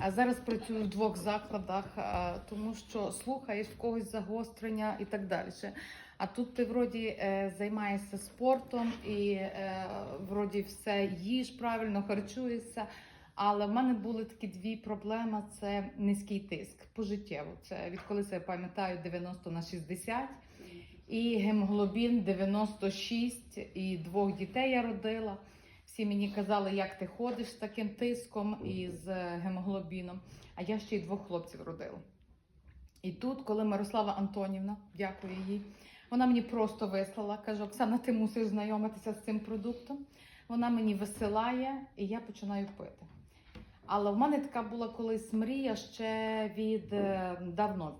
А зараз працюю в двох закладах, тому що слухаєш в когось загострення і так далі. А тут ти вроді е, займаєшся спортом і е, вроді все їш правильно, харчуєшся. Але в мене були такі дві проблеми: це низький тиск пожиттєво. Це відколи себе пам'ятаю 90 на 60 і гемоглобін 96, і двох дітей я родила. Всі мені казали, як ти ходиш з таким тиском і з гемоглобіном. А я ще й двох хлопців родила. І тут, коли Мирослава Антонівна, дякую їй, вона мені просто вислала, каже: Оксана, ти мусиш знайомитися з цим продуктом. Вона мені висилає, і я починаю пити. Але в мене така була колись мрія ще від е, давно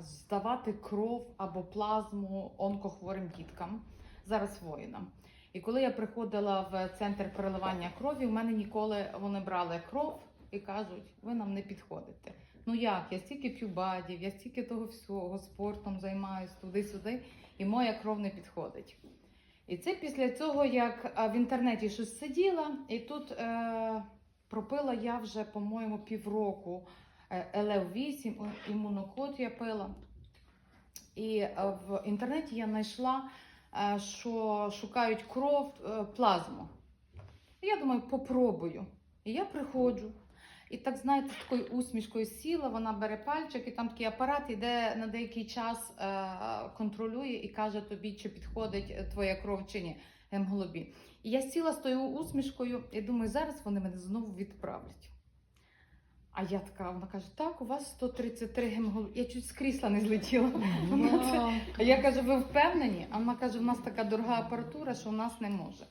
здавати кров або плазму онкохворим діткам, зараз воїнам. І коли я приходила в центр переливання крові, в мене ніколи вони брали кров і кажуть, ви нам не підходите. Ну як? Я стільки п'ю бадів, я стільки того всього спортом займаюся туди-сюди, і моя кров не підходить. І це після цього, як в інтернеті щось сиділа, і тут е, пропила я вже, по-моєму, півроку е, ЛФ8, імунокод я пила. І е, в інтернеті я знайшла, що шукають кров, е, плазму. Я думаю, попробую. І я приходжу. І так, знаєте, з такою усмішкою сіла, вона бере пальчик, і там такий апарат іде на деякий час е, контролює і каже тобі, чи підходить е, твоя кров чи ні, гемоглобін. І я сіла з тою усмішкою і думаю, зараз вони мене знову відправлять. А я така, вона каже: так, у вас 133 гемоглобін. Я чуть з крісла не злетіла. Вона це- а я кажу, ви впевнені? А вона каже, у нас така дорога апаратура, що у нас не може.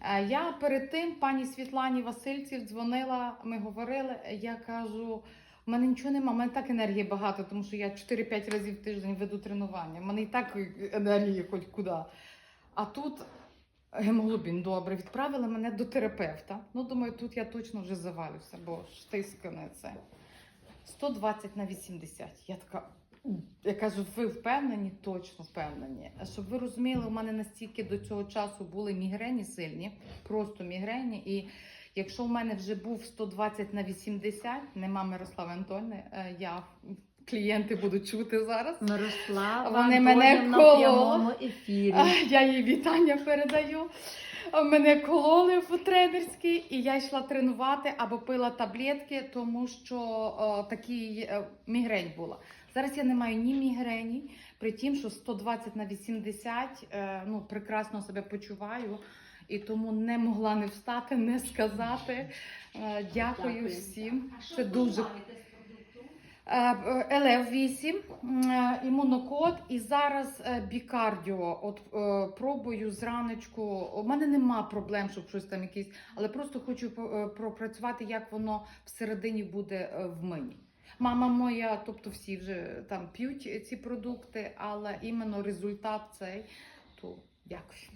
Е, Я перед тим пані Світлані Васильців дзвонила, ми говорили. Я кажу, в мене нічого нема, в мене так енергії багато, тому що я 4-5 разів в тиждень веду тренування. В мене і так енергії хоч куди. А тут гемоглобін добре. Відправили мене до терапевта. Ну, думаю, тут я точно вже завалюся, бо ж тискане це. 120 на 80. Я така. Я кажу, ви впевнені? Точно впевнені. А Щоб ви розуміли, у мене настільки до цього часу були мігрені сильні, просто мігрені. І якщо в мене вже був 120 на 80, нема Мирослави Антони, е, я клієнти будуть чути зараз. Мирослава Вони мене прямому ефірі. А, Я їй вітання передаю. А Мене кололи в тренерській, і я йшла тренувати або пила таблетки, тому що о, такий е, мігрень була. Зараз я не маю ні мігрені, при тім, що 120 на 80, е, ну, прекрасно себе почуваю. І тому не могла не встати, не сказати. Е, Дякую, Дякую. всім. Це дуже ЛФ8, е, імунокод і зараз е, бікардіо. От е, пробую зранечку. У мене нема проблем, щоб щось там якісь, але просто хочу е, пропрацювати, як воно всередині буде е, в мені. Мама моя, тобто всі вже там п'ють ці продукти, але іменно результат цей, то дякую.